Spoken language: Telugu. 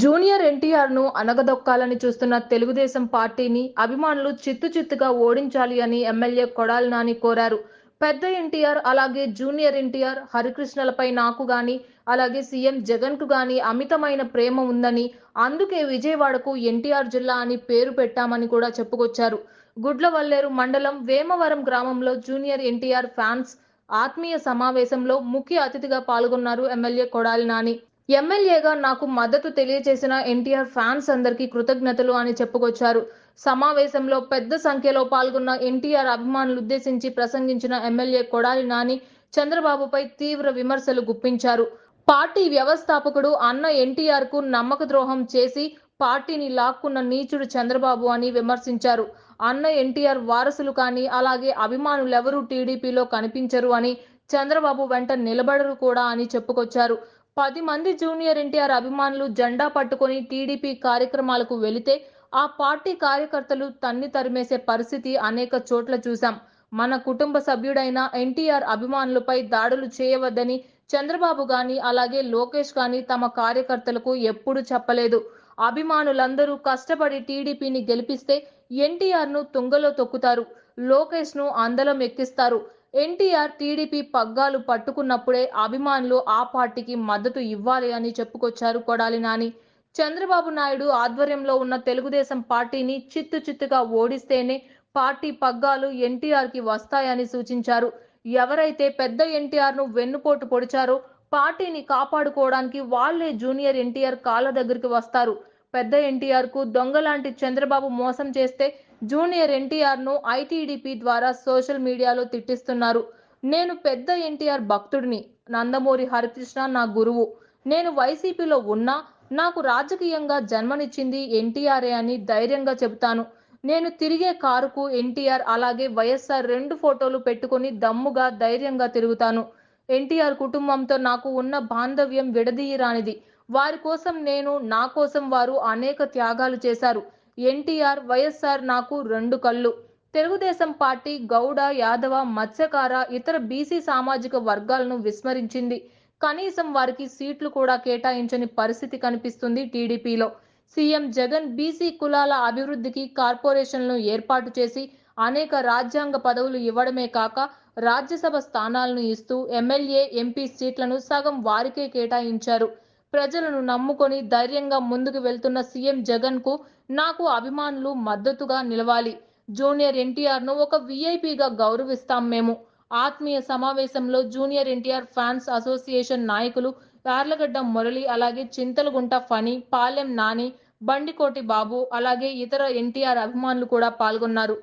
జూనియర్ ఎన్టీఆర్ను అనగదొక్కాలని చూస్తున్న తెలుగుదేశం పార్టీని అభిమానులు చిత్తు చిత్తుగా ఓడించాలి అని ఎమ్మెల్యే కొడాలి నాని కోరారు. పెద్ద ఎన్టీఆర్ అలాగే జూనియర్ ఎన్టీఆర్ హరికృష్ణలపై నాకు గాని అలాగే సీఎం జగన్కు గాని అమితమైన ప్రేమ ఉందని అందుకే విజయవాడకు ఎన్టీఆర్ జిల్లా అని పేరు పెట్టామని కూడా చెప్పుకొచ్చారు. గుడ్లవల్లేరు మండలం వేమవరం గ్రామంలో జూనియర్ ఎన్టీఆర్ ఫ్యాన్స్ ఆత్మీయ సమావేశంలో ముఖ్య అతిథిగా పాల్గొన్నారు ఎమ్మెల్యే కొడాలి నాని. ఎమ్మెల్యేగా నాకు మద్దతు తెలియజేసిన ఎన్టీఆర్ ఫ్యాన్స్ అందరికీ కృతజ్ఞతలు అని చెప్పుకొచ్చారు. సమావేశంలో పెద్ద సంఖ్యలో పాల్గొన్న ఎన్టీఆర్ అభిమానులు ఉద్దేశించి ప్రసంగించిన ఎమ్మెల్యే కొడాలి నాని చంద్రబాబుపై తీవ్ర విమర్శలు గుప్పించారు. పార్టీ వ్యవస్థాపకుడు అన్న ఎన్టీఆర్కు నమ్మక ద్రోహం చేసి పార్టీని లాక్కున్న నీచుడు చంద్రబాబు అని విమర్శించారు. అన్న ఎన్టీఆర్ వారసులు కానీ అలాగే అభిమానులెవరూ టీడీపీలో కనిపించరు అని చంద్రబాబు వెంట నిలబడరు కూడా అని చెప్పుకొచ్చారు. పది మంది జూనియర్ ఎన్టీఆర్ అభిమానులు జెండా పట్టుకొని టీడీపీ కార్యక్రమాలకు వెళితే ఆ పార్టీ కార్యకర్తలు తన్ని తరిమేసే పరిస్థితి అనేక చోట్ల చూశాం. మన కుటుంబ సభ్యుడైన ఎన్టీఆర్ అభిమానులపై దాడులు చేయవద్దని చంద్రబాబు గాని అలాగే లోకేష్ గాని తమ కార్యకర్తలకు ఎప్పుడు చెప్పలేదు. అభిమానులందరూ కష్టపడి టీడీపీని గెలిపిస్తే ఎన్టీఆర్ను తుంగలో తొక్కుతారు. లోకేష్ను అందలం ఎక్కిస్తారు. ఎన్టీఆర్ టీడీపీ పగ్గాలు పట్టుకున్నప్పుడే అభిమానులు ఆ పార్టీకి మద్దతు ఇవ్వాలి అని చెప్పుకొచ్చారు కొడాలి నాని. చంద్రబాబు నాయుడు ఆధ్వర్యంలో ఉన్న తెలుగుదేశం పార్టీని చిత్తు చిత్తుగా ఓడిస్తేనే పార్టీ పగ్గాలు ఎన్టీఆర్కి వస్తాయని సూచించారు. ఎవరైతే పెద్ద ఎన్టీఆర్ను వెన్నుపోటు పొడిచారో పార్టీని కాపాడుకోవడానికి వాళ్ళే జూనియర్ ఎన్టీఆర్ కాళ్ళ దగ్గరికి వస్తారు. పెద్ద ఎన్టీఆర్కు దొంగలాంటి చంద్రబాబు మోసం చేస్తే జూనియర్ ఎన్టీఆర్ను ఐటీడీపీ ద్వారా సోషల్ మీడియాలో తిట్టిస్తున్నారు. నేను పెద్ద ఎన్టీఆర్ భక్తుడిని. నందమూరి హరికృష్ణ నా గురువు. నేను వైసీపీలో ఉన్నా నాకు రాజకీయంగా జన్మనిచ్చింది ఎన్టీఆర్ఏ అని ధైర్యంగా చెబుతాను. నేను తిరిగే కారుకు ఎన్టీఆర్ అలాగే వైఎస్ఆర్ రెండు ఫోటోలు పెట్టుకొని దమ్ముగా ధైర్యంగా తిరుగుతాను. ఎన్టీఆర్ కుటుంబంతో నాకు ఉన్న బాంధవ్యం విడదీయరానిది. వారి కోసం నేను నా కోసం వారు అనేక త్యాగాలు చేశారు. ఎన్టీఆర్ వైఎస్ఆర్ నాకు రెండు కళ్ళు. తెలుగుదేశం పార్టీ గౌడ యాదవ మత్స్యకార ఇతర బీసీ సామాజిక వర్గాలను విస్మరించింది. కనీసం వారికి సీట్లు కూడా కేటాయించని పరిస్థితి కనిపిస్తుంది టీడీపీలో. సీఎం జగన్ బీసీ కులాల అభివృద్ధికి కార్పొరేషన్లను ఏర్పాటు చేసి అనేక రాజ్యాంగ పదవులు ఇవ్వడమే కాక రాజ్యసభ స్థానాలను ఇస్తూ ఎమ్మెల్యే ఎంపీ సీట్లను సగం వారికే కేటాయించారు. ప్రజలను నమ్ముకొని ధైర్యంగా ముందుకు వెళ్తున్న సీఎం జగన్కు నాకు అభిమానులు మద్దతుగా నిలవాలి. జూనియర్ ఎన్టీఆర్ను ఒక విఐపిగా గౌరవిస్తాం మేము. ఆత్మీయ సమావేశంలో జూనియర్ ఎన్టీఆర్ ఫ్యాన్స్ అసోసియేషన్ నాయకులు యార్లగడ్డ మురళి అలాగే చింతలగుంట ఫణి పాలెం నాని బండికోటి బాబు అలాగే ఇతర ఎన్టీఆర్ అభిమానులు కూడా పాల్గొన్నారు.